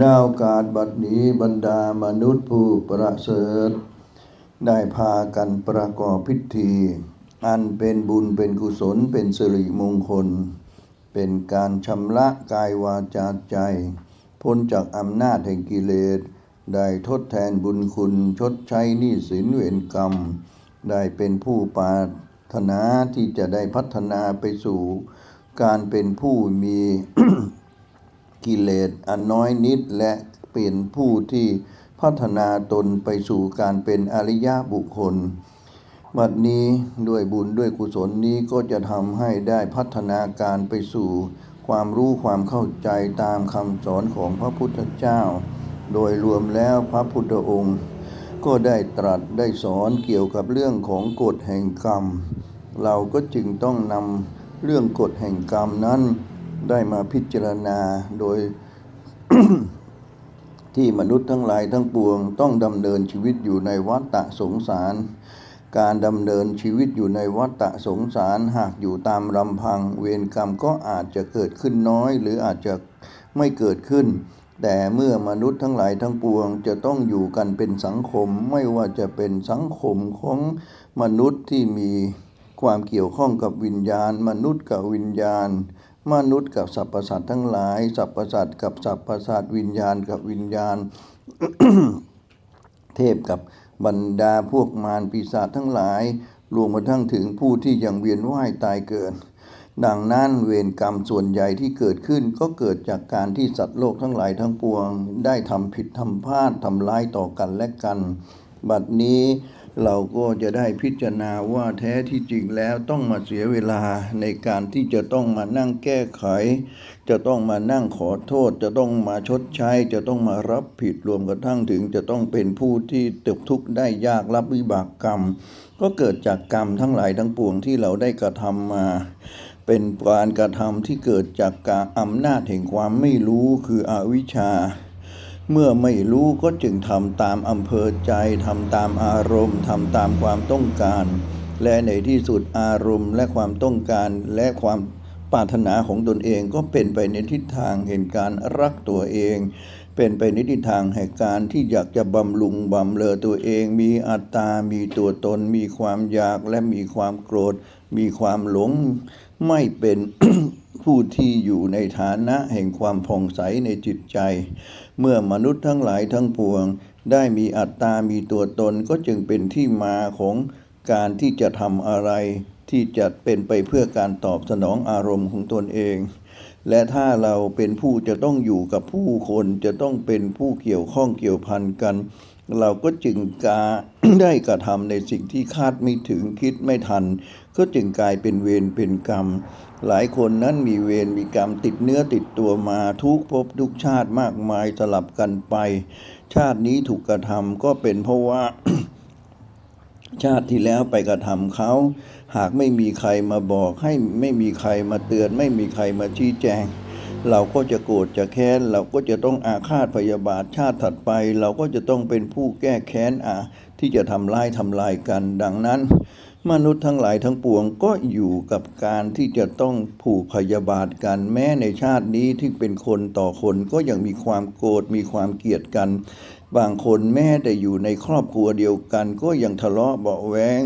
นาโอกาสบัดนี้บรรดามนุษย์ผู้ประเสริฐ ได้พากันประกอบพิธี อันเป็นบุญเป็นกุศลเป็นสิริมงคล เป็นการชำระกายวาจาใจ พ้นจากอำนาจแห่งกิเลส ได้ทดแทนบุญคุณชดใช้หนี้สินเวรกรรม ได้เป็นผู้ปาร ถนาที่จะได้พัฒนาไปสู่การเป็นผู้มีกิเลสอันน้อยนิดและเป็นผู้ที่พัฒนาตนไปสู่การเป็นอริยบุคคลบัดนี้ด้วยบุญด้วยกุศลนี้ก็จะทำให้ได้พัฒนาการไปสู่ ความรู้ความเข้าใจตามคำสอนของพระพุทธเจ้า โดยรวมแล้วพระพุทธองค์ ก็ได้ตรัสได้สอนเกี่ยวกับเรื่องของกฎแห่งกรรม เราก็จึงต้องนำเรื่องกฎแห่งกรรมนั้น ได้มาพิจารณาโดยที่มนุษย์ทั้งหลายทั้งปวงต้องดำเนินชีวิตอยู่ในวัฏฏะสงสาร การดำเนินชีวิตอยู่ในวัฏฏะสงสารหากอยู่ตามลำพัง เวรกรรมก็อาจจะเกิดขึ้นน้อย หรืออาจจะไม่เกิดขึ้น แต่เมื่อมนุษย์ทั้งหลายทั้งปวงจะต้องอยู่กันเป็นสังคมไม่ว่าจะเป็นสังคมของมนุษย์ที่มีความเกี่ยวข้องกับวิญญาณ มนุษย์กับวิญญาณ มนุษย์กับสรรพสัตว์ทั้งหลายสรรพสัตว์กับสรรพสัตว์วิญญาณกับวิญญาณ เทพกับบรรดาพวกมารปีศาจทั้งหลายรวมมาทั้งถึงผู้ที่ยังเวียนว่ายตายเกิด ดังนั้นเวรกรรมส่วนใหญ่ที่เกิดขึ้นก็เกิดจากการที่สัตว์โลกทั้งหลายทั้งปวง ได้ทำผิดทำพลาดทำร้ายต่อกันและกัน บัดนี้เราก็จะได้พิจารณาว่าแท้ที่จริงแล้วต้องมาเสียเวลาในการที่จะต้องมานั่งแก้ไข จะต้องมานั่งขอโทษ จะต้องมาชดใช้ จะต้องมารับผิดรวมกระทั่งถึง จะต้องเป็นผู้ที่ตกทุกข์ได้ยากรับวิบากกรรม ก็เกิดจากกรรมทั้งหลายทั้งปวงที่เราได้กระทำมา เป็นการกระทำที่เกิดจากการอำนาจแห่งความไม่รู้คืออวิชชา เมื่อไม่รู้ก็จึงทำตามอำเภอใจทำตามอารมณ์ทำตามความต้องการ และในที่สุดอารมณ์ และความต้องการและความปรารถนาของตนเองก็เป็นไปในทิศทางแห่งการรักตัวเอง เป็นไปในทิศทางแห่งการที่อยากจะบำรุงบำเลอตัวเอง มีอัตตา มีตัวตน มีความอยากและมีความโกรธ มีความหลงไม่เป็นผู้ที่อยู่ในฐานะแห่งความผ่องใสในจิตใจ เมื่อมนุษย์ทั้งหลายทั้งปวง ได้มีอัตตา มีตัวตนก็จึงเป็นที่มาของการที่จะทำอะไร ที่จะเป็นไปเพื่อการตอบสนองอารมณ์ของตนเอง และถ้าเราเป็นผู้จะต้องอยู่กับผู้คนจะต้องเป็นผู้เกี่ยวข้องเกี่ยวพันกัน เราก็จึงกาได้กระทำในสิ่งที่คาดไม่ถึงคิดไม่ทัน ก็จึงกลายเป็นเวรเป็นกรรม หลายคนนั้นมีเวรมีกรรมติดเนื้อติดตัวมาทุกภพทุกชาติมากมายสลับกันไป ชาตินี้ถูกกระทำก็เป็นเพราะว่าชาติที่แล้วไปกระทำเขา หากไม่มีใครมาบอกให้ไม่มีใครมาเตือน ไม่มีใครมาชี้แจง เราก็จะโกรธจะแค้น เราก็จะต้องอาฆาตพยาบาทชาติถัดไป เราก็จะต้องเป็นผู้แก้แค้นอาที่จะทำร้ายทำลายกัน ดังนั้น มนุษย์ทั้งหลายทั้งปวงก็อยู่กับการที่จะต้องผูกพยาบาทกัน แม้ในชาตินี้ที่เป็นคนต่อคนก็ยังมีความโกรธมีความเกลียดกัน บางคนแม้แต่อยู่ในครอบครัวเดียวกัน ก็ยังทะเลาะเบาแวง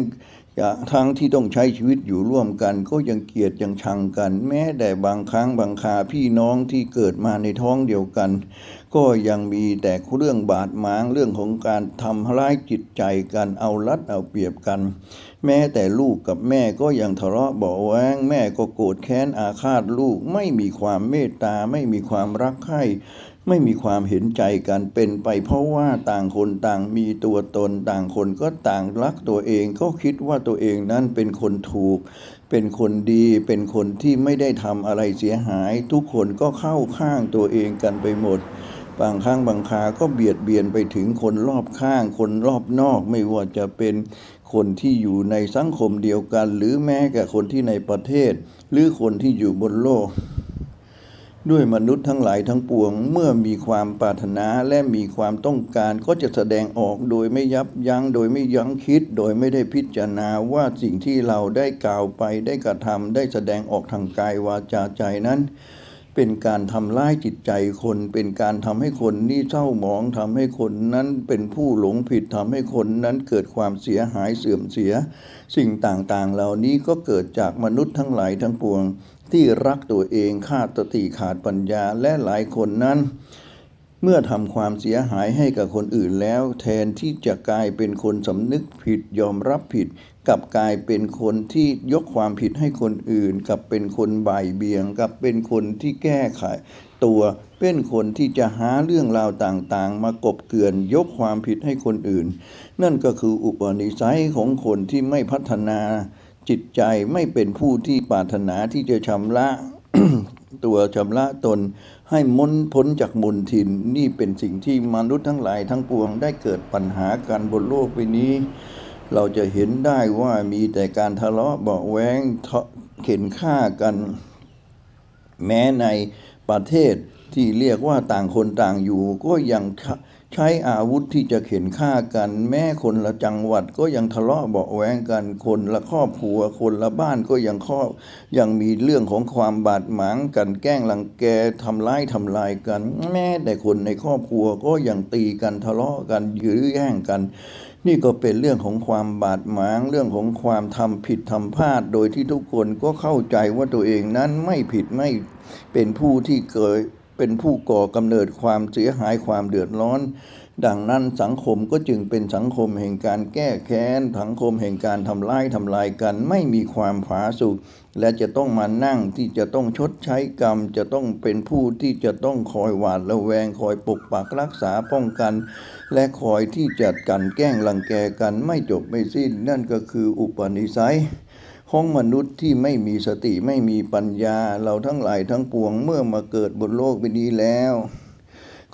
ทั้งที่ต้องใช้ชีวิตอยู่ร่วมกัน ก็ยังเกลียดยังชังกัน แม้แต่บางครั้งบางคาพี่น้องที่เกิดมาในท้องเดียวกัน ก็ยังมีแต่เรื่องบาดหมางเรื่องของการทำร้ายจิตใจกันเอารัดเอาเปรียบกัน แม้แต่ลูกกับแม่ก็ยังทะเลาะเบาแวงแม่ก็โกรธแค้นอาฆาตลูกไม่มีความเมตตาไม่มีความรักใคร่ ไม่มีความเห็นใจกันเป็นไป เพราะว่าต่างคนต่างมีตัวตนต่างคนก็ต่างรักตัวเองก็คิดว่าตัวเองนั้นเป็นคนถูก เป็นคนดีเป็นคนที่ไม่ได้ทำอะไรเสียหาย ทุกคนก็เข้าข้างตัวเองกันไปหมดบางครั้งบางคาก็เบียดเบียนไปถึงคนรอบข้าง คนรอบนอกไม่ว่าจะเป็นคนที่อยู่ในสังคมเดียวกัน หรือแม้แต่คนที่ในประเทศ หรือคนที่อยู่บนโลก ด้วยมนุษย์ทั้งหลายทั้งปวง เมื่อมีความปรารถนาและมีความต้องการก็จะแสดงออกโดยไม่ยับยัง้งโดยไม่ยั้งคิด โดยไม่ได้พิจารณาว่าสิ่งที่เราได้กล่าวไปได้กระทำได้แสดงออกทางกายวาจาใจนั้นเป็นการทำร้ายจิตใจคน เป็นการทำให้คนนี่เศร้าหมองทำให้คนนั้นเป็นผู้หลงผิดทำให้คนนั้นเกิดความเสียหายเสื่อมเสีย สิ่งต่างๆ เหล่านี้ก็เกิดจากมนุษย์ทั้งหลายทั้งปวง ที่รักตัวเองขาดสติขาดปัญญาและหลายคนนั้น เมื่อทำความเสียหายให้กับคนอื่นแล้ว แทนที่จะกลายเป็นคนสำนึกผิดยอมรับผิดกลับกลายเป็นคนที่ยกความผิดให้คนอื่นกลับเป็นคนบ่ายเบียงกลับเป็นคนที่แก้ไขตัวเป็นคนที่จะหาเรื่องราวต่างๆ มากบเกลื่อนยกความผิดให้คนอื่น นั่นก็คืออุปนิสัยของคนที่ไม่พัฒนา จิตใจไม่เป็นผู้ที่ปรารถนาที่จะชำระตัวชำระตนให้มนพ้นจากมนทินนี่เป็นสิ่งที่มนุษย์ทั้งหลายทั้งปวงได้เกิดปัญหากันบนโลกใบนี้ เราจะเห็นได้ว่ามีแต่การทะเลาะเบาะแว้งเข็นฆ่ากัน แม้ในประเทศที่เรียกว่าต่างคนต่างอยู่ก็ยัง ใช้อาวุธที่จะเข็นฆ่ากัน แม้คนละจังหวัดก็ยังทะเลาะเบาแวงกันคนละครอบครัว คนละบ้านก็ยังครอบยังมีเรื่องของความบาดหมางกันแกล้งรังแกทำร้ายทำลายกัน แม้แต่คนในครอบครัวก็ยังตีกันทะเลาะกันยื้อแย่งกัน นี่ก็เป็นเรื่องของความบาดหมาง เรื่องของความทำผิดทำพลาด โดยที่ทุกคนก็เข้าใจว่าตัวเองนั้นไม่ผิดไม่เป็นผู้ที่เกิด เป็นผู้ก่อกำเนิดความเสียหายความเดือดร้อน ดังนั้นสังคมก็จึงเป็นสังคมแห่งการแก้แค้น สังคมแห่งการทำร้ายทำลายกันไม่มีความผาสุกและจะต้องมานั่งที่จะต้องชดใช้กรรม จะต้องเป็นผู้ที่จะต้องคอยหวาดระแวง คอยปกปักรักษาป้องกัน และคอยที่จะกันแกล้งรังแกกันไม่จบไม่สิ้น นั่นก็คืออุปนิสัย ของมนุษย์ที่ไม่มีสติไม่มีปัญญา เราทั้งหลายทั้งปวงเมื่อมาเกิดบนโลกใบนี้แล้ว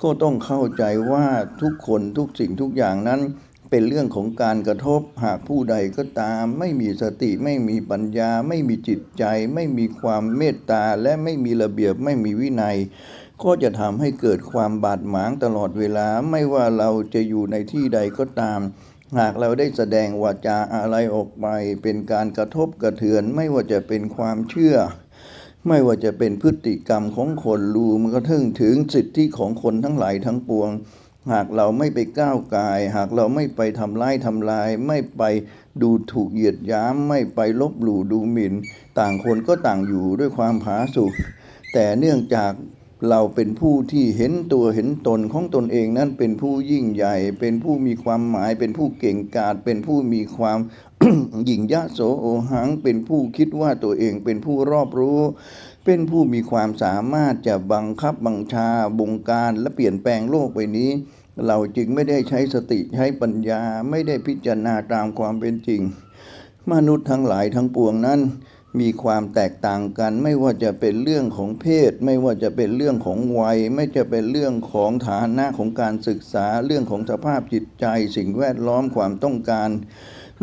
ก็ต้องเข้าใจว่าทุกคนทุกสิ่งทุกอย่างนั้น เป็นเรื่องของการกระทบหากผู้ใดก็ตาม ไม่มีสติไม่มีปัญญา ไม่มีจิตใจ ไม่มีความเมตตาและไม่มีระเบียบไม่มีวินัย ก็จะทำให้เกิดความบาดหมางตลอดเวลาไม่ว่าเราจะอยู่ในที่ใดก็ตาม หากเราได้แสดงวาจาอะไรออกไป เป็นการกระทบกระเทือนไม่ว่าจะเป็นความเชื่อ ไม่ว่าจะเป็นพฤติกรรมของคนรูมันก็ถึงถึงสิทธิของคนทั้งหลายทั้งปวง หากเราไม่ไปก้าวกาย หากเราไม่ไปทำร้ายทำลาย ไม่ไปดูถูกเหยียดหยามไม่ไปลบหลู่ดูหมิ่น ต่างคนก็ต่างอยู่ด้วยความผาสุกแต่เนื่องจาก เราเป็นผู้ที่เห็นตัวเห็นตนของตนเองนั้นเป็นผู้ยิ่งใหญ่ เป็นผู้มีความหมาย เป็นผู้เก่งกาจเป็นผู้มีความหยิ่งยะโสโอหัง เป็นผู้คิดว่าตัวเองเป็นผู้รอบรู้ เป็นผู้มีความสามารถจะบังคับบังชาบงการและเปลี่ยนแปลงโลกใบนี้ เราจึงไม่ได้ใช้สติใช้ปัญญาไม่ได้พิจารณาตามความเป็นจริง มนุษย์ทั้งหลายทั้งปวงนั้น มีความแตกต่างกัน ไม่ว่าจะเป็นเรื่องของเพศ ไม่ว่าจะเป็นเรื่องของวัย ไม่จะเป็นเรื่องของฐานะของการศึกษาเรื่องของสภาพจิตใจ สิ่งแวดล้อมความต้องการ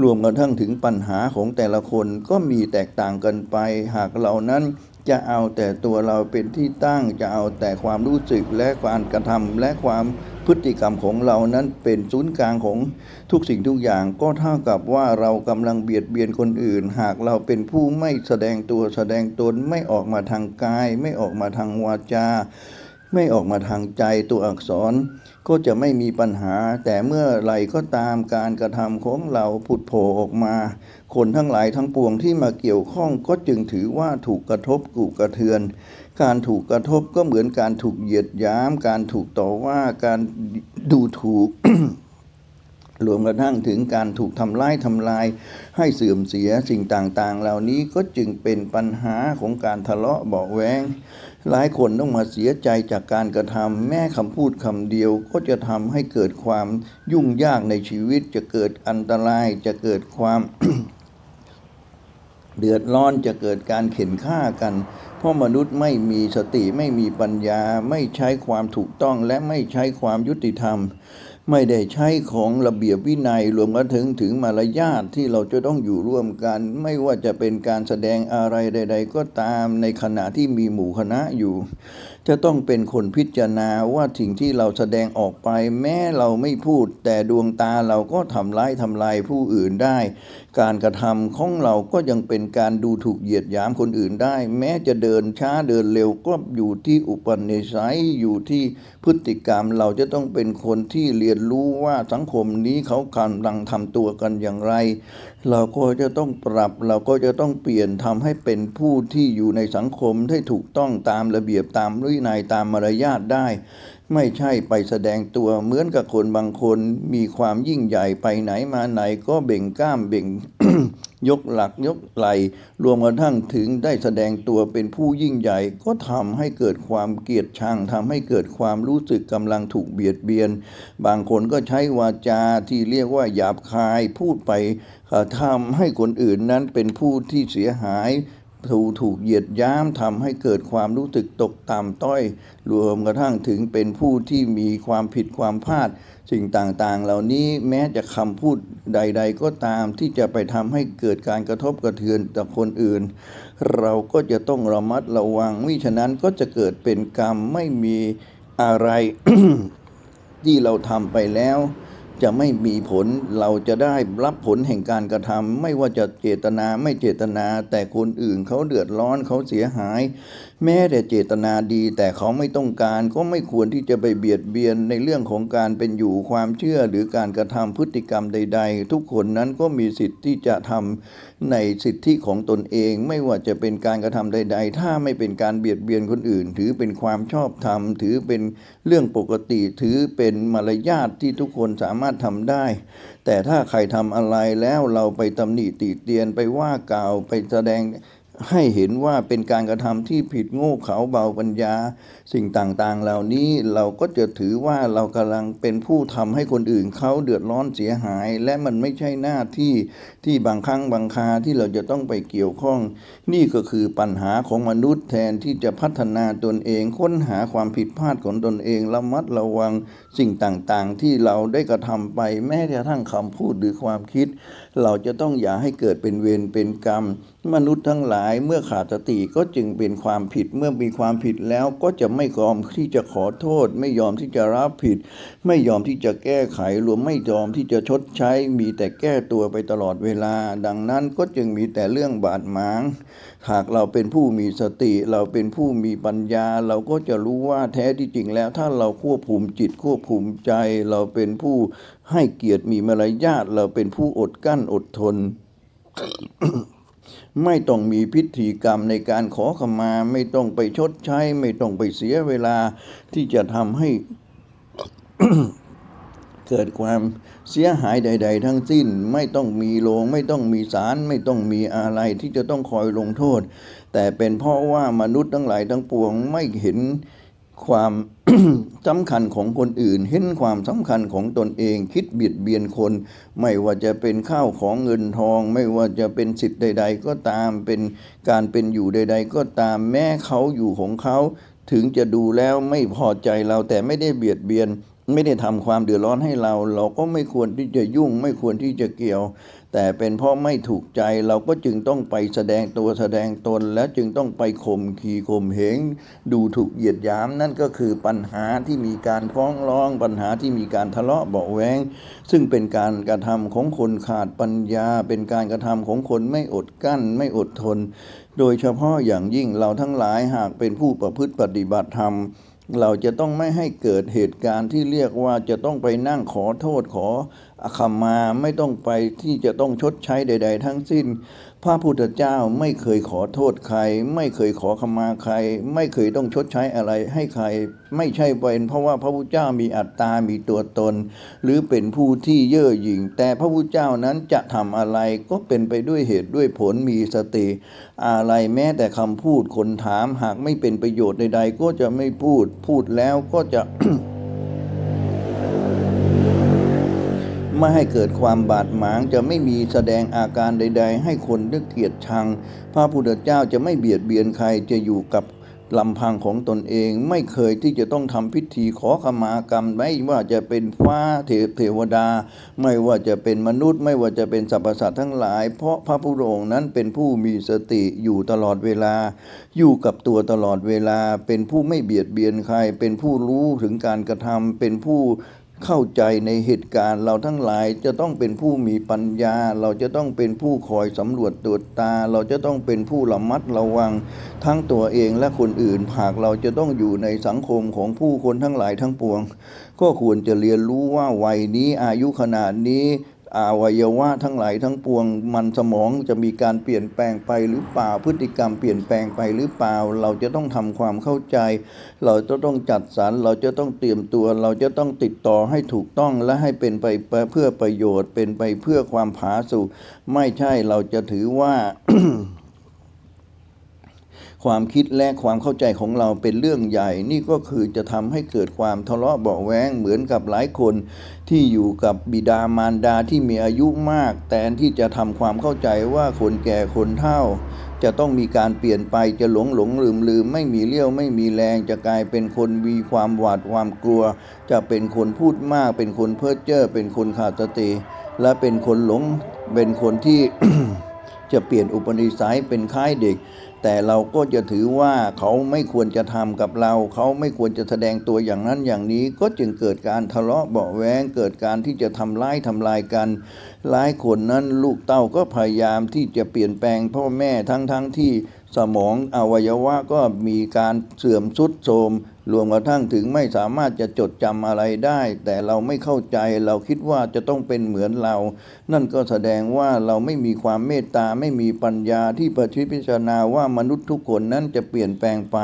รวมกระทั่งถึงปัญหาของแต่ละคนก็มีแตกต่างกันไป หากเรานั้น จะเอาแต่ตัวเราเป็นที่ตั้งจะเอาแต่ความรู้สึกและการกระทำและความพฤติกรรมของเรานั้นเป็นศูนย์กลางของทุกสิ่งทุกอย่างก็เท่ากับว่าเรากำลังเบียดเบียนคนอื่น หากเราเป็นผู้ไม่แสดงตัวแสดงตนไม่ออกมาทางกาย ไม่ออกมาทางวาจา ไม่ออกมาทางใจตัวอักษร ก็จะไม่มีปัญหา แต่เมื่อไหรก็ตามการกระทำของเราผุดโผล่ออกมา คนทั้งหลายทั้งปวงที่มาเกี่ยวข้องก็จึงถือว่าถูกกระทบกูกระเทือน การถูกกระทบก็เหมือนการถูกเหยียดยาม การถูกต่อว่าการดูถูก รวมกระทั่งถึงการถูกทำร้ายทำลาย ให้เสื่อมเสียสิ่งต่างๆ เหล่านี้ก็จึงเป็นปัญหาของการทะเลาะเบาแวงหลายคนต้องมาเสียใจจากการกระทำแม้คำพูดคำเดียวก็จะทำให้เกิดความยุ่งยากในชีวิต จะเกิดอันตรายจะเกิดความเดือดร้อนจะเกิดการเข็นฆ่ากัน เพราะมนุษย์ไม่มีสติไม่มีปัญญา ไม่ใช้ความถูกต้องและไม่ใช้ความยุติธรรม ไม่ได้ใช้ของระเบียบวินัยรวมกระถึงถึงมารยาทที่เราจะต้องอยู่ร่วมกัน ไม่ว่าจะเป็นการแสดงอะไรใด ๆ ก็ตามในขณะที่มีหมู่คณะอยู่ จะต้องเป็นคนพิจารณาว่าสิ่งที่เราแสดงออกไป แม้เราไม่พูด แต่ดวงตาเราก็ทำร้ายทำลายผู้อื่นได้ การกระทำของเราก็ยังเป็นการดูถูกเหยียดหยามคนอื่นได้ แม้จะเดินช้าเดินเร็วก็อยู่ที่อุปนิสัยอยู่ที่พฤติกรรมเราจะต้องเป็นคนที่เรียนรู้ว่าสังคมนี้เขากำลังทำตัวกันอย่างไร เราก็จะต้องปรับเราก็จะต้องเปลี่ยนทำให้เป็นผู้ที่อยู่ในสังคมให้ถูกต้องตามระเบียบตามวินัยตามมารยาทได้ ไม่ใช่ไปแสดงตัวเหมือนกับคนบางคนมีความยิ่งใหญ่ไปไหนมาไหนก็เบ่งกล้ามเบ่งยกหลักยกไหลรวมกระทั่งถึงได้แสดงตัวเป็นผู้ยิ่งใหญ่ ก็ทำให้เกิดความเกลียดชังทำให้เกิดความรู้สึกกำลังถูกเบียดเบียน บางคนก็ใช้วาจาที่เรียกว่าหยาบคายพูดไปทำให้คนอื่นนั้นเป็นผู้ที่เสียหาย ถูกถูกเหยียดย้ำทำให้เกิดความรู้สึกตกต่ำต้อย รวมกระทั่งถึงเป็นผู้ที่มีความผิดความพลาด สิ่งต่างๆ เหล่านี้แม้จะคำพูดใด ๆ ก็ตามที่จะไปทำให้เกิดการกระทบกระเทือนต่อคนอื่น เราก็จะต้องระมัดระวังมิฉะนั้นก็จะเกิดเป็นกรรมไม่มีอะไรที่เราทำไปแล้ว จะไม่มีผลเราจะได้รับผลแห่งการกระทำไม่ว่าจะเจตนาไม่เจตนา แต่คนอื่นเขาเดือดร้อนเขาเสียหาย แม้แต่เจตนาดีแต่เขาไม่ต้องการก็ไม่ควรที่จะไปเบียดเบียนในเรื่องของการเป็นอยู่ความเชื่อหรือการกระทำพฤติกรรมใด ๆ ทุกคนนั้นก็มีสิทธิ์ที่จะทำในสิทธิของตนเอง ไม่ว่าจะเป็นการกระทำใด ๆ ถ้าไม่เป็นการเบียดเบียนคนอื่น ถือเป็นความชอบธรรมถือเป็นเรื่องปกติถือเป็นมารยาทที่ทุกคนสามารถทำได้ แต่ถ้าใครทำอะไรแล้วเราไปตำหนิติเตียนไปว่ากล่าวไปแสดง ให้เห็นว่าเป็นการกระทำที่ผิดโง่เขลาเบาปัญญา สิ่งต่างๆ เหล่านี้เราก็จะถือว่าเรากำลังเป็นผู้ทำให้คนอื่นเขาเดือดร้อนเสียหาย และมันไม่ใช่หน้าที่ที่บางครั้งบางคาที่เราจะต้องไปเกี่ยวข้อง นี่ก็คือปัญหาของมนุษย์แทนที่จะพัฒนาตนเองค้นหาความผิดพลาดของตนเองระมัดระวังสิ่งต่างๆ ที่เราได้กระทำไปแม้กระทั่งคำพูดหรือความคิด เราจะต้องอย่าให้เกิดเป็นเวรเป็นกรรม มนุษย์ทั้งหลายเมื่อขาดสติก็จึงเป็นความผิดเมื่อมีความผิดแล้วก็จะไม่ยอมที่จะขอโทษ ไม่ยอมที่จะรับผิด ไม่ยอมที่จะแก้ไขรวมไม่ยอมที่จะชดใช้ มีแต่แก้ตัวไปตลอดเวลา ดังนั้นก็จึงมีแต่เรื่องบาดหมาง หากเราเป็นผู้มีสติ เราเป็นผู้มีปัญญา เราก็จะรู้ว่าแท้ที่จริงแล้ว ถ้าเราควบคุมจิตควบคุมใจ เราเป็นผู้ให้เกียรติมีมารยาทเราเป็นผู้อดกั้นอดทน ไม่ต้องมีพิธีกรรมในการขอขมา ไม่ต้องไปชดใช้ ไม่ต้องไปเสียเวลาที่จะทำให้เกิดความเสียหายใด ๆ ทั้งสิ้น ไม่ต้องมีโรงไม่ต้องมีศาลไม่ต้องมีอะไรที่จะต้องคอยลงโทษ แต่เป็นเพราะว่ามนุษย์ทั้งหลายทั้งปวงไม่เห็น ความสำคัญของคนอื่น เห็นความสำคัญของตนเอง คิดเบียดเบียนคน ไม่ว่าจะเป็นข้าวของเงินทอง ไม่ว่าจะเป็นสิทธิ์ใด ๆ ก็ตามเป็นการเป็นอยู่ใด ๆ ก็ตามแม้เขาอยู่ของเขา ถึงจะดูแล้วไม่พอใจเราแต่ไม่ได้เบียดเบียน ไม่ได้ทำความเดือดร้อนให้เรา เราก็ไม่ควรที่จะยุ่ง ไม่ควรที่จะเกี่ยว แต่เป็นเพราะไม่ถูกใจเราก็จึงต้องไปแสดงตัวแสดงตน และจึงต้องไปข่มขีข่มเหง ดูถูกเหยียดหยาม นั่นก็คือปัญหาที่มีการฟ้องร้องปัญหาที่มีการทะเลาะเบาแวงซึ่งเป็นการกระทำของคนขาดปัญญา เป็นการกระทำของคนไม่อดกั้นไม่อดทน โดยเฉพาะอย่างยิ่งเราทั้งหลายหากเป็นผู้ประพฤติปฏิบัติธรรม เราจะต้องไม่ให้เกิดเหตุการณ์ที่เรียกว่าจะต้องไปนั่งขอโทษขออคมาไม่ต้องไปที่จะต้องชดใช้ใด ๆ ทั้งสิ้น พระพุทธเจ้าไม่เคยขอโทษใคร ไม่เคยขอขมาใคร ไม่เคยต้องชดใช้อะไรให้ใคร ไม่ใช่เป็นเพราะว่าพระพุทธเจ้ามีอัตตา มีตัวตน หรือเป็นผู้ที่เย่อหยิ่ง แต่พระพุทธเจ้านั้นจะทำอะไรก็เป็นไปด้วยเหตุด้วยผลมีสติ อะไรแม้แต่คำพูดคนถามหากไม่เป็นประโยชน์ใดๆ ก็จะไม่พูดพูดแล้วก็จะ ไม่ให้เกิดความบาดหมางจะไม่มีแสดงอาการใด ๆ ให้คนนึกเกลียดชัง พระพุทธเจ้าจะไม่เบียดเบียนใครจะอยู่กับลำพังของตนเองไม่เคยที่จะต้องทำพิธีขอขมากรรมไม่ว่าจะเป็นฟ้าเทเทวดา ไม่ว่าจะเป็นมนุษย์ ไม่ว่าจะเป็นสรรพสัตว์ทั้งหลาย เพราะพระพุทธองค์นั้นเป็นผู้มีสติอยู่ตลอดเวลา อยู่กับตัวตลอดเวลา เป็นผู้ไม่เบียดเบียนใคร เป็นผู้รู้ถึงการกระทำเป็นผู้ เข้าใจในเหตุการณ์เราทั้งหลายจะต้องเป็นผู้มีปัญญา เราจะต้องเป็นผู้คอยสำรวจตรวจตา เราจะต้องเป็นผู้ระมัดระวัง ทั้งตัวเองและคนอื่นหากเราจะต้องอยู่ในสังคมของผู้คนทั้งหลายทั้งปวง ก็ควรจะเรียนรู้ว่าวัยนี้อายุขนาดนี้ อวัยวะทั้งหลายทั้งปวงมันสมองจะมีการเปลี่ยนแปลงไปหรือเปล่าพฤติกรรมเปลี่ยนแปลงไปหรือเปล่า เราจะต้องทำความเข้าใจ เราจะต้องจัดสรรเราจะต้องเตรียมตัว เราจะต้องติดต่อให้ถูกต้องและให้เป็นไปเพื่อประโยชน์ เป็นไปเพื่อความผาสุกไม่ใช่เราจะถือว่า ความคิดและความเข้าใจของเราเป็นเรื่องใหญ่ นี่ก็คือจะทำให้เกิดความทะเลาะเบาแวงเหมือนกับหลายคนที่อยู่กับบิดามารดาที่มีอายุมากแต่ที่จะทำความเข้าใจว่าคนแก่คนเฒ่า จะต้องมีการเปลี่ยนไปจะหลงหลงลืมลืมไม่มีเลี้ยวไม่มีแรงจะกลายเป็นคนมีความหวาดความกลัว จะเป็นคนพูดมาก เป็นคนเพ้อเจ้อเป็นคนขาดสติและเป็นคนหลงเป็นคนที่จะเปลี่ยนอุปนิสัยเป็นคล้ายเด็ก แต่เราก็จะถือว่าเขาไม่ควรจะทำกับเรา เขาไม่ควรจะแสดงตัวอย่างนั้นอย่างนี้ ก็จึงเกิดการทะเลาะเบาะแว้งเกิดการที่จะทำร้ายทำลายกันหลายคนนั้นลูกเต้าก็พยายามที่จะเปลี่ยนแปลงพ่อแม่ทั้งๆทที่ สมองอวัยวะก็มีการเสื่อมทรุดโทรมรวมกระทั่งถึงไม่สามารถจะจดจำอะไรได้ แต่เราไม่เข้าใจเราคิดว่าจะต้องเป็นเหมือนเรา นั่นก็แสดงว่าเราไม่มีความเมตตาไม่มีปัญญาที่ประชิดพิจารณาว่ามนุษย์ทุกคนนั้นจะเปลี่ยนแปลงไป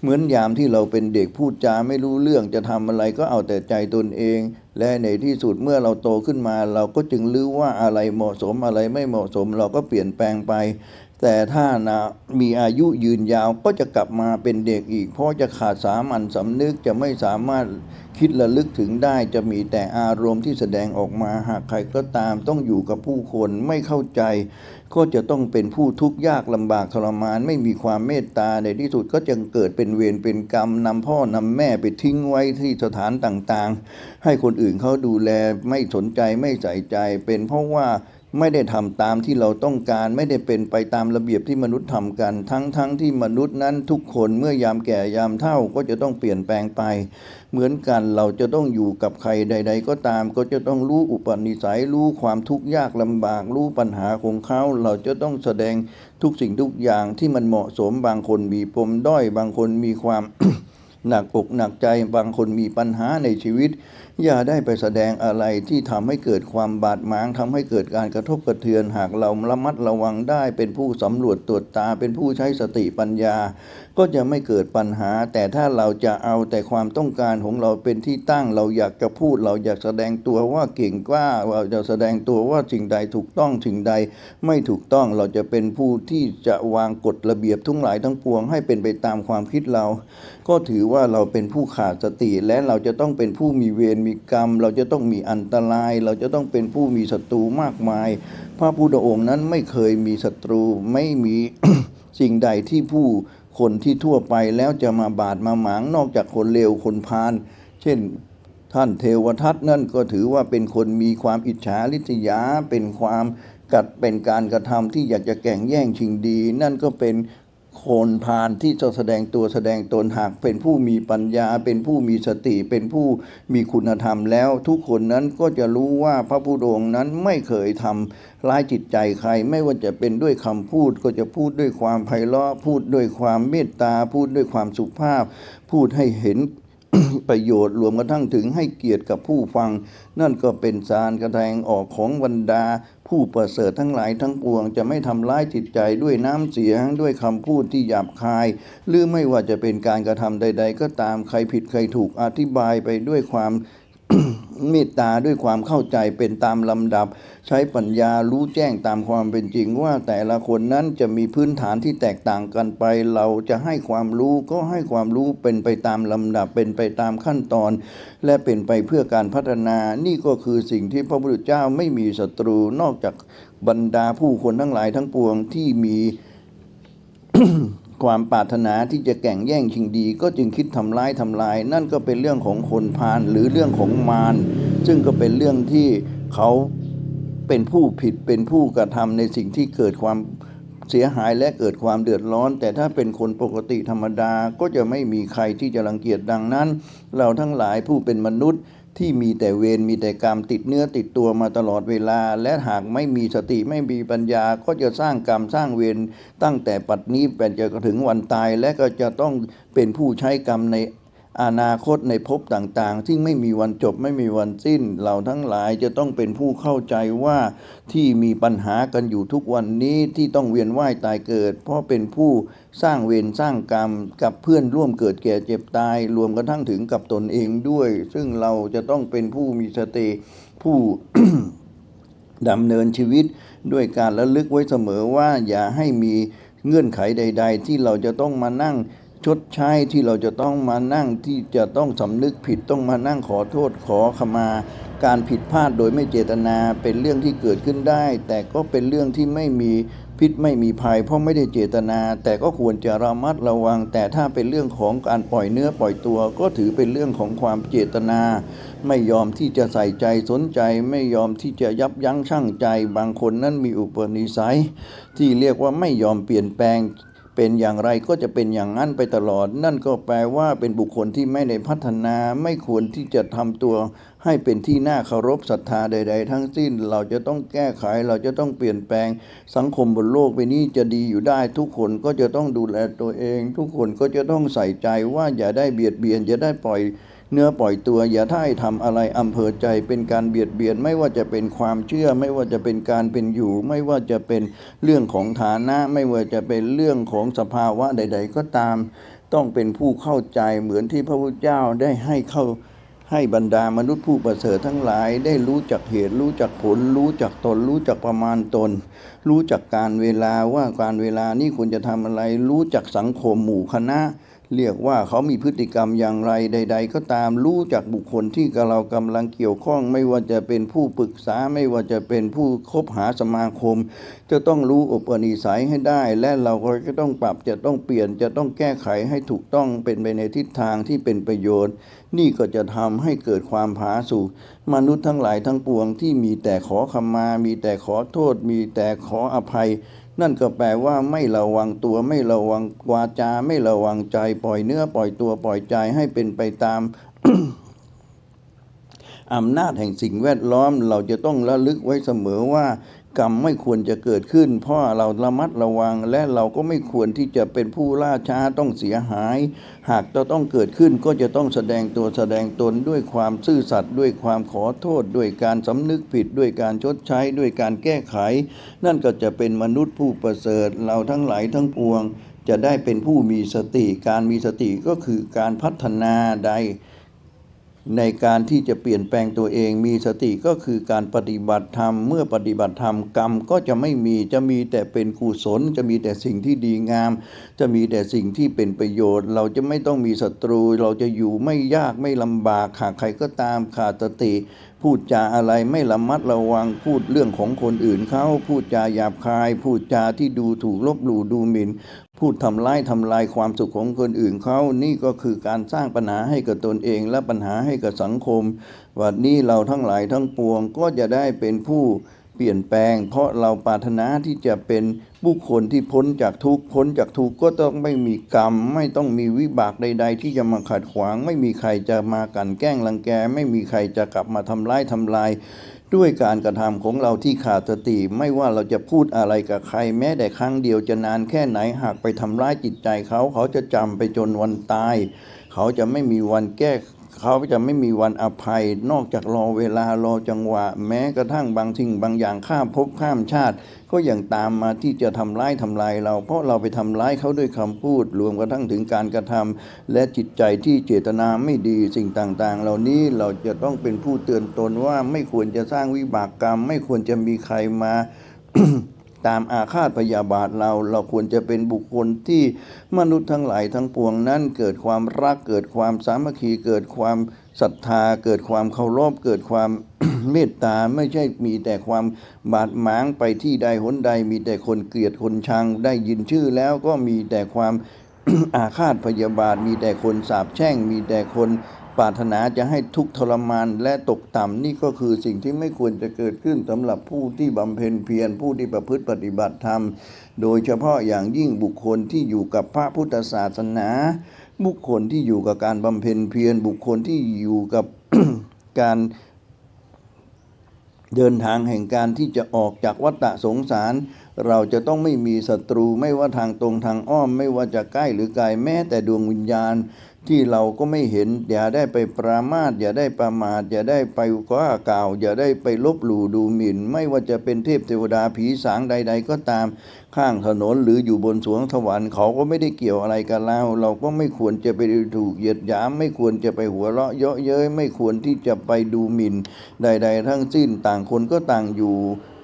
เหมือนยามที่เราเป็นเด็กพูดจาไม่รู้เรื่องจะทำอะไรก็เอาแต่ใจตนเอง และในที่สุดเมื่อเราโตขึ้นมา เราก็จึงรู้ว่าอะไรเหมาะสมอะไรไม่เหมาะสมเราก็เปลี่ยนแปลงไป แต่ถ้านะมีอายุยืนยาวก็จะกลับมาเป็นเด็กอีก เพราะจะขาดสามัญสำนึกจะไม่สามารถคิดระลึกถึงได้ จะมีแต่อารมณ์ที่แสดงออกมาหากใครก็ตามต้องอยู่กับผู้คนไม่เข้าใจ ก็จะต้องเป็นผู้ทุกข์ยากลำบากทรมาน ไม่มีความเมตตาในที่สุดก็จะเกิดเป็นเวรเป็นกรรมนำพ่อนำแม่ไปทิ้งไว้ที่สถานต่างๆ ให้คนอื่นเขาดูแลไม่สนใจไม่ใส่ใจเป็นเพราะว่า ไม่ได้ทำตามที่เราต้องการ ไม่ได้เป็นไปตามระเบียบที่มนุษย์ทำกัน ทั้งๆทที่มนุษย์นั้นทุกคนเมื่อยามแก่ยามเฒ่าก็จะต้องเปลี่ยนแปลงไป เหมือนกันเราจะต้องอยู่กับใครใด ๆ ก็ตามก็จะต้องรู้อุปนิสัยรู้ความทุกข์ยากลำบาก รู้ปัญหาของเขา เราจะต้องแสดงทุกสิ่งทุกอย่างที่มันเหมาะสมบางคนมีปมด้อยบางคนมีความหนักอกหนักใจบางคนมีปัญหาในชีวิต อย่าได้ไปแสดงอะไรที่ทำให้เกิดความบาดหมางทำให้เกิดการกระทบกระเทือนหากเราระมัดระวังได้เป็นผู้สำรวจตรวจตาเป็นผู้ใช้สติปัญญา ก็จะไม่เกิดปัญหา แต่ถ้าเราจะเอาแต่ความต้องการของเราเป็นที่ตั้งเราอยากจะพูด เราอยากแสดงตัวว่าเก่งกล้าเราจะแสดงตัวว่าสิ่งใดถูกต้องสิ่งใดไม่ถูกต้องเราจะเป็นผู้ที่จะวางกฎระเบียบทั้งหลายทั้งปวงให้เป็นไปตามความคิดเรา ก็ถือว่าเราเป็นผู้ขาดสติและเราจะต้องเป็นผู้มีเวรมีกรรม เราจะต้องมีอันตราย เราจะต้องเป็นผู้มีศัตรูมากมาย พระพุทธองค์นั้นไม่เคยมีศัตรูไม่มีสิ่งใดที่ผู้คนที่ทั่วไปแล้วจะมาบาดมาหมางนอกจากคนเลวคนพาลเช่นท่านเทวทัตนั่นก็ถือว่าเป็นคนมีความอิจฉาริษยาเป็นความกัดเป็นการกระทำที่อยากจะแก่งแย่งชิงดี นั่นก็เป็น คนพานที่จะแสดงตัวแสดงตนหากเป็นผู้มีปัญญา เป็นผู้มีสติ เป็นผู้มีคุณธรรมแล้ว ทุกคนนั้นก็จะรู้ว่าพระพุทธองค์นั้นไม่เคยทำร้ายจิตใจใคร ไม่ว่าจะเป็นด้วยคำพูดก็จะพูดด้วยความไพเราะพูดด้วยความเมตตาพูดด้วยความสุภาพ พูดให้เห็น ประโยชน์รวมกระทั่งถึงให้เกียรติกับผู้ฟัง นั่นก็เป็นสารกระแทงออกของบรรดา ผู้ประเสริฐทั้งหลายทั้งปวง จะไม่ทำร้ายจิตใจด้วยน้ำเสียงด้วยคำพูดที่หยาบคาย หรือไม่ว่าจะเป็นการกระทำใด ๆ ก็ตามใครผิดใครถูกอธิบายไปด้วยความ เมตตาด้วยความเข้าใจเป็นตามลำดับ ใช้ปัญญารู้แจ้งตามความเป็นจริงว่าแต่ละคนนั้นจะมีพื้นฐานที่แตกต่างกันไป เราจะให้ความรู้ก็ให้ความรู้เป็นไปตามลำดับเป็นไปตามขั้นตอน และเป็นไปเพื่อการพัฒนานี่ก็คือสิ่งที่พระพุทธเจ้าไม่มีศัตรูนอกจากบรรดาผู้คนทั้งหลายทั้งปวงที่มี ความปรารถนาที่จะแก่งแย่งชิงดี ก็จึงคิดทำร้ายทำลาย นั่นก็เป็นเรื่องของคนพาลหรือเรื่องของมารซึ่งก็เป็นเรื่องที่เขาเป็นผู้ผิดเป็นผู้กระทำในสิ่งที่เกิดความเสียหายและเกิดความเดือดร้อน แต่ถ้าเป็นคนปกติธรรมดาก็จะไม่มีใครที่จะรังเกียจดังนั้น เราทั้งหลายผู้เป็นมนุษย์ ที่มีแต่เวรมีแต่กรรมติดเนื้อติดตัวมาตลอดเวลา และหากไม่มีสติไม่มีปัญญาก็จะสร้างกรรมสร้างเวรตั้งแต่ปัจนี้เป็นจนถึงวันตาย และก็จะต้องเป็นผู้ใช้กรรมใน อนาคตในภพต่างๆ ที่ไม่มีวันจบไม่มีวันสิ้น เราทั้งหลายจะต้องเป็นผู้เข้าใจว่าที่มีปัญหากันอยู่ทุกวันนี้ที่ต้องเวียนว่ายตายเกิด เพราะเป็นผู้สร้างเวรสร้างกรรมกับเพื่อนร่วมเกิดแก่เจ็บตาย รวมกระทั่งถึงกับตนเองด้วย ซึ่งเราจะต้องเป็นผู้มีสติผู้ดำเนินชีวิตด้วยการระลึกไว้เสมอว่าอย่าให้มีเงื่อนไขใด ๆ ที่เราจะต้องมานั่ง ชดใช้ที่เราจะต้องมานั่งที่จะต้องสำนึกผิดต้องมานั่งขอโทษขอขมา การผิดพลาดโดยไม่เจตนาเป็นเรื่องที่เกิดขึ้นได้ แต่ก็เป็นเรื่องที่ไม่มีพิษไม่มีภัย เพราะไม่ได้เจตนา แต่ก็ควรจะระมัดระวัง แต่ถ้าเป็นเรื่องของการปล่อยเนื้อปล่อยตัว ก็ถือเป็นเรื่องของความเจตนา ไม่ยอมที่จะใส่ใจสนใจ ไม่ยอมที่จะยับยั้งชั่งใจ บางคนนั้นมีอุปนิสัย ที่เรียกว่าไม่ยอมเปลี่ยนแปลง เป็นอย่างไรก็จะเป็นอย่างนั้นไปตลอด นั่นก็แปลว่าเป็นบุคคลที่ไม่ได้พัฒนาไม่ควรที่จะทำตัว ให้เป็นที่น่าเคารพศรัทธาใด ๆ ทั้งสิ้นเราจะต้องแก้ไขเราจะต้องเปลี่ยนแปลง สังคมบนโลกไปนี้จะดีอยู่ได้ ทุกคนก็จะต้องดูแลตัวเอง ทุกคนก็จะต้องใส่ใจว่าอย่าได้เบียดเบียนอย่าได้ปล่อย เนื้อปล่อยตัวอย่าท่ายทำอะไรอำเภอใจเป็นการเบียดเบียนไม่ว่าจะเป็นความเชื่อ ไม่ว่าจะเป็นการเป็นอยู่ ไม่ว่าจะเป็นเรื่องของฐานะ ไม่ว่าจะเป็นเรื่องของสภาวะใด ๆ ก็ตาม ต้องเป็นผู้เข้าใจเหมือนที่พระพุทธเจ้าได้ให้เข้าให้บรรดามนุษย์ผู้ประเสริฐทั้งหลายได้รู้จักเหตุ รู้จักผล รู้จักตน รู้จักประมาณตน รู้จักการเวลาว่าการเวลานี่ควรจะทำอะไร รู้จักสังคมหมู่คณะ เรียกว่าเขามีพฤติกรรมอย่างไรใด ๆ ก็ตามรู้จักบุคคลที่กเรากำลังเกี่ยวข้อง ไม่ว่าจะเป็นผู้ปรึกษาไม่ว่าจะเป็นผู้คบหาสมาคม จะต้องรู้อุปนิสัยให้ได้ และเราก็จะต้องปรับจะต้องเปลี่ยนจะต้องแก้ไขให้ถูกต้องเป็นไปในทิศทางที่เป็นประโยชน์ นี่ก็จะทำให้เกิดความผาสุกมนุษย์ทั้งหลายทั้งปวงที่มีแต่ขอขมา มีแต่ขอโทษ มีแต่ขออภัย นั่นก็แปลว่าไม่ระวังตัวไม่ระวังวาจา ไม่ระวังใจปล่อยเนื้อปล่อยตัวปล่อยใจให้เป็นไปตามอำนาจแห่งสิ่งแวดล้อมเราจะต้องระลึกไว้เสมอว่า กรรมไม่ควรจะเกิดขึ้น เพราะเราระมัดระวังและเราก็ไม่ควรที่จะเป็นผู้ล่าช้าต้องเสียหาย หากจะต้องเกิดขึ้นก็จะต้องแสดงตัวแสดงตนด้วยความซื่อสัตย์ด้วยความขอโทษ ด้วยการสำนึกผิดด้วยการชดใช้ด้วยการแก้ไข นั่นก็จะเป็นมนุษย์ผู้ประเสริฐเราทั้งหลายทั้งปวง จะได้เป็นผู้มีสติการมีสติก็คือการพัฒนาใด ในการที่จะเปลี่ยนแปลงตัวเองมีสติก็คือการปฏิบัติธรรม เมื่อปฏิบัติธรรมกรรมก็จะไม่มีจะมีแต่เป็นกุศล จะมีแต่สิ่งที่ดีงาม จะมีแต่สิ่งที่เป็นประโยชน์ เราจะไม่ต้องมีศัตรู เราจะอยู่ไม่ยากไม่ลำบากหากใครก็ตามขาดสติ พูดจาอะไรไม่ระมัดระวังพูดเรื่องของคนอื่นเขาพูดจาหยาบคาย พูดจาที่ดูถูกลบหลู่ดูหมิ่น พูดทำร้ายทำลายความสุขของคนอื่นเขานี่ก็คือการสร้างปัญหาให้กับตนเอง และปัญหาให้กับสังคมวันนี้เราทั้งหลายทั้งปวงก็จะได้เป็นผู้เปลี่ยนแปลง เพราะเราปรารถนาที่จะเป็นบุคคลที่พ้นจากทุกข์พ้นจากทุกข์ก็ต้องไม่มีกรรม ไม่ต้องมีวิบากใด ๆ ที่จะมาขัดขวาง ไม่มีใครจะมากันแกล้งรังแก ไม่มีใครจะกลับมาทำร้ายทำลาย ด้วยการกระทำของเราที่ขาดสติไม่ว่าเราจะพูดอะไรกับใครแม้แต่ครั้งเดียวจะนานแค่ไหนหากไปทำร้ายจิตใจเขา เขาจะจำไปจนวันตาย เขาจะไม่มีวันแก้ เขาจะไม่มีวันอภัย นอกจากรอเวลารอจังหวะ แม้กระทั่งบางสิ่งบางอย่างข้ามภพข้ามชาติ ก็ยังตามมาที่จะทำร้ายทำลายเรา เพราะเราไปทำร้ายเขาด้วยคำพูด รวมกระทั่งถึงการกระทำและจิตใจที่เจตนาไม่ดีสิ่งต่างๆ เหล่านี้เราจะต้องเป็นผู้เตือนตนว่าไม่ควรจะสร้างวิบากกรรม ไม่ควรจะมีใครมา ตามอาฆาตพยาบาทเรา เราควรจะเป็นบุคคลที่มนุษย์ทั้งหลายทั้งปวงนั้น เกิดความรักเกิดความสามัคคีเกิดความศรัทธา เกิดความเคารพเกิดความเมตตาไม่ใช่มีแต่ความบาดหมางไปที่ใดหนใด มีแต่คนเกลียดคนชังได้ยินชื่อแล้วก็มีแต่ความอาฆาตพยาบาท มีแต่คนสาปแช่ง มีแต่คน ปรารถนาจะให้ทุกทรมานและตกต่ำนี่ก็คือสิ่งที่ไม่ควรจะเกิดขึ้นสำหรับผู้ที่บำเพ็ญเพียรผู้ที่ประพฤติปฏิบัติธรรม โดยเฉพาะอย่างยิ่งบุคคลที่อยู่กับพระพุทธศาสนา บุคคลที่อยู่กับการบำเพ็ญเพียรบุคคลที่อยู่กับการเดินทางแห่งการที่จะออกจากวัฏสงสาร เราจะต้องไม่มีศัตรูไม่ว่าทางตรงทางอ้อมไม่ว่าจะใกล้หรือไกลแม้แต่ดวงวิญญาณ ที่เราก็ไม่เห็น อย่าได้ไปปรามาสอย่าได้ประมาทอย่าได้ไปก้ากล่าว อย่าได้ไปลบหลู่ดูหมิ่น ไม่ว่าจะเป็นเทพเทวดาผีสางใด ๆ ก็ตามข้างถนนหรืออยู่บนสวงสวรรค์เขาก็ไม่ได้เกี่ยวอะไรกับเรา เราก็ไม่ควรจะไปถูกเหยียดหยาม ไม่ควรจะไปหัวเราะเยาะเย้ยไม่ควรที่จะไปดูหมิ่น ใด ๆ ทั้งสิ้นต่างคนก็ต่างอยู่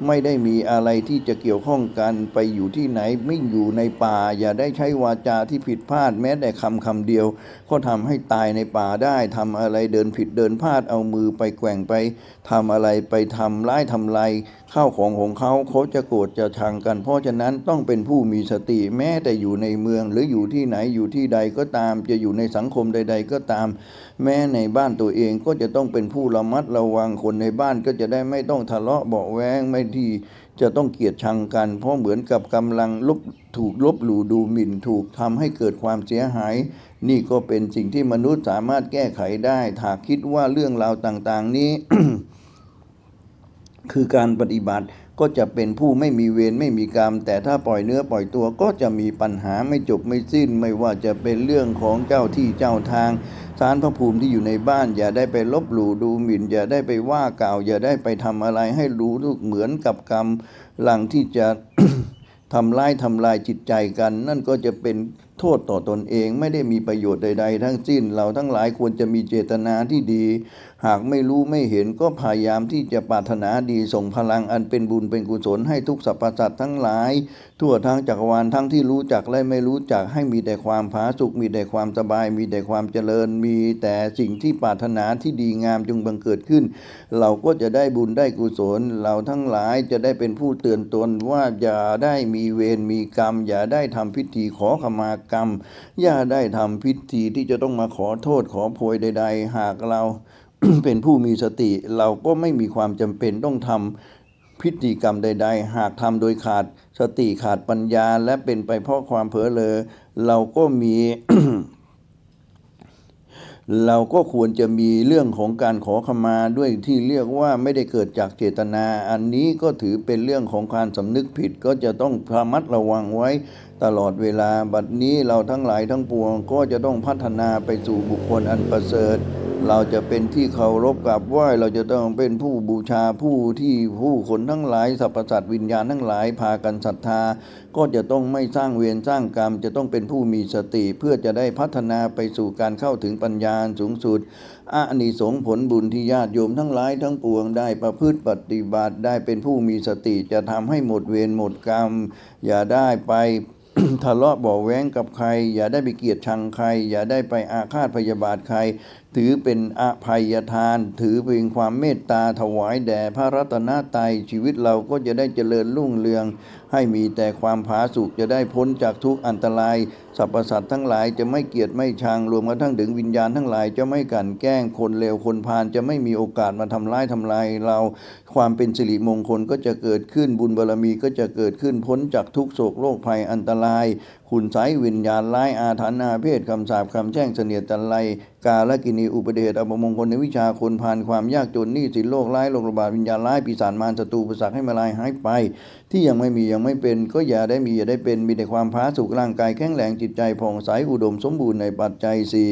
ไม่ได้มีอะไรที่จะเกี่ยวข้องกันไปอยู่ที่ไหนไม่อยู่ในป่า อย่าได้ใช้วาจาที่ผิดพลาดแม้แต่คำคำเดียว ก็ทำให้ตายในป่าได้ทำอะไรเดินผิดเดินพลาดเอามือไปแกว่งไปทำอะไรไปทำร้ายทำลายข้าวของของเขาเขาจะโกรธจะชังกัน เพราะฉะนั้นต้องเป็นผู้มีสติแม้แต่อยู่ในเมือง หรืออยู่ที่ไหนอยู่ที่ใดก็ตาม จะอยู่ในสังคมใด ๆ ก็ตาม แม้ในบ้านตัวเองก็จะต้องเป็นผู้ระมัดระวังคนในบ้านก็จะได้ไม่ต้องทะเลาะเบาแวงไม่ที่จะต้องเกลียดชังกัน เพราะเหมือนกับกำลังลบถูกลบหลู่ดูหมิ่นถูกทำให้เกิดความเสียหาย นี่ก็เป็นสิ่งที่มนุษย์สามารถแก้ไขได้หากคิดว่าเรื่องราวต่างๆนี้ คือการปฏิบัติ ก็จะเป็นผู้ไม่มีเวรไม่มีกรรม แต่ถ้าปล่อยเนื้อปล่อยตัวก็จะมีปัญหาไม่จบไม่สิ้น ไม่ว่าจะเป็นเรื่องของเจ้าที่เจ้าทางสารพระภูมิที่อยู่ในบ้าน อย่าได้ไปลบหลู่ดูหมิ่น อย่าได้ไปว่ากล่าว อย่าได้ไปทำอะไรให้รู้ทุกเหมือนกับกรรมหลังที่จะทำร้ายทำลายจิตใจกัน นั่นก็จะเป็นโทษต่อตนเองไม่ได้มีประโยชน์ใด ๆ ทั้งสิ้น เราทั้งหลายควรจะมีเจตนาที่ดี หากไม่รู้ไม่เห็นก็พยายามที่จะปรารถนาดีส่งพลังอันเป็นบุญเป็นกุศลให้ทุกสรรพสัตว์ทั้งหลาย ทั่วทั้งจักรวาลทั้งที่รู้จักและไม่รู้จักให้มีแต่ความผาสุกมีแต่ความสบาย มีแต่ความเจริญมีแต่สิ่งที่ปรารถนาที่ดีงามจงบังเกิดขึ้น เราก็จะได้บุญได้กุศล เราทั้งหลายจะได้เป็นผู้เตือนตนว่าอย่าได้มีเวรมีกรรม อย่าได้ทำพิธีขอขมากรรม ย่าได้ทำพิธีที่จะต้องมาขอโทษขอโพยใด ๆ หากเราเป็นผู้มีสติ เราก็ไม่มีความจำเป็นต้องทำพิธีกรรมใด ๆ หากทำโดยขาดสติขาดปัญญา และเป็นไปเพราะความเผลอเลอเราก็มี เราก็ควรจะมีเรื่องของการขอขมาด้วยที่เรียกว่าไม่ได้เกิดจากเจตนา อันนี้ก็ถือเป็นเรื่องของการสำนึกผิดก็จะต้องระมัดระวังไว้ตลอดเวลาบัดนี้เราทั้งหลายทั้งปวงก็จะต้องพัฒนาไปสู่บุคคลอันประเสริฐ เราจะเป็นที่เคารพกราบไหว้เราจะต้องเป็นผู้บูชาผู้ที่ผู้คนทั้งหลายสรรพสัตว์วิญญาณทั้งหลายพากันศรัทธา ก็จะต้องไม่สร้างเวรสร้างกรรม จะต้องเป็นผู้มีสติเพื่อจะได้พัฒนาไปสู่การเข้าถึงปัญญาสูงสุดอานิสงผลบุญที่ญาติโยมทั้งหลายทั้งปวงได้ประพฤติปฏิบัติได้เป็นผู้มีสติจะทำให้หมดเวรหมดกรรม อย่าได้ไป ทะเลาะบ่อแว้งกับใคร อย่าได้ไปเกลียดชังใคร อย่าได้ไปอาฆาตพยาบาทใคร ถือเป็นอภัยทาน ถือเป็นความเมตตาถวายแด่พระรัตนตรัยชีวิตเราก็จะได้เจริญรุ่งเรือง ให้มีแต่ความผาสุกจะได้พ้นจากทุกอันตรายสรรพสัตว์ทั้งหลายจะไม่เกียดไม่ชังรวมกระทั่งถึงวิญญาณทั้งหลายจะไม่กลั่นแกล้งคนเลวคนพาลจะไม่มีโอกาสมาทำร้ายทำลายเรา ความเป็นสิริมงคลก็จะเกิดขึ้นบุญบารมีก็จะเกิดขึ้นพ้นจากทุกโศกโรคภัยอันตรายคุณไสยวิญญาณร้ายอาถรรพ์อาเพศคำสาปคำแช่งเสนียดจันไรกาลกินีอุปเดชอัปมงคลในวิชาคนพานความยากจนนี้สินโรคร้ายโรคระบาดวิญญาณร้ายปีศาจมารศัตรูประสักให้มาลายหายไป ที่ยังไม่มียังไม่เป็นก็อย่าได้มีอย่าได้เป็นมีแต่ความพาสุกร่างกายแข็งแรงจิตใจผ่องใสอุดมสมบูรณ์ในปัจจัยสี่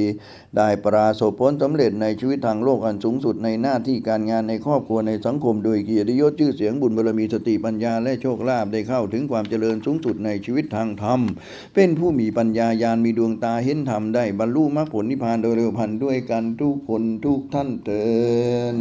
ได้ปราศผลสำเร็จในชีวิตทางโลกอันสูงสุดในหน้าที่การงานในครอบครัวในสังคม โดยเกียรติยศชื่อเสียงบุญบารมีสติปัญญาและโชคลาภได้เข้าถึงความเจริญสูงสุดในชีวิตทางธรรมเป็นผู้มีปัญญาญาณมีดวงตาเห็นธรรมได้บรรลุมรรคผลนิพพานโดยเร็วพันด้วยกันทุกคนทุกท่านเถิด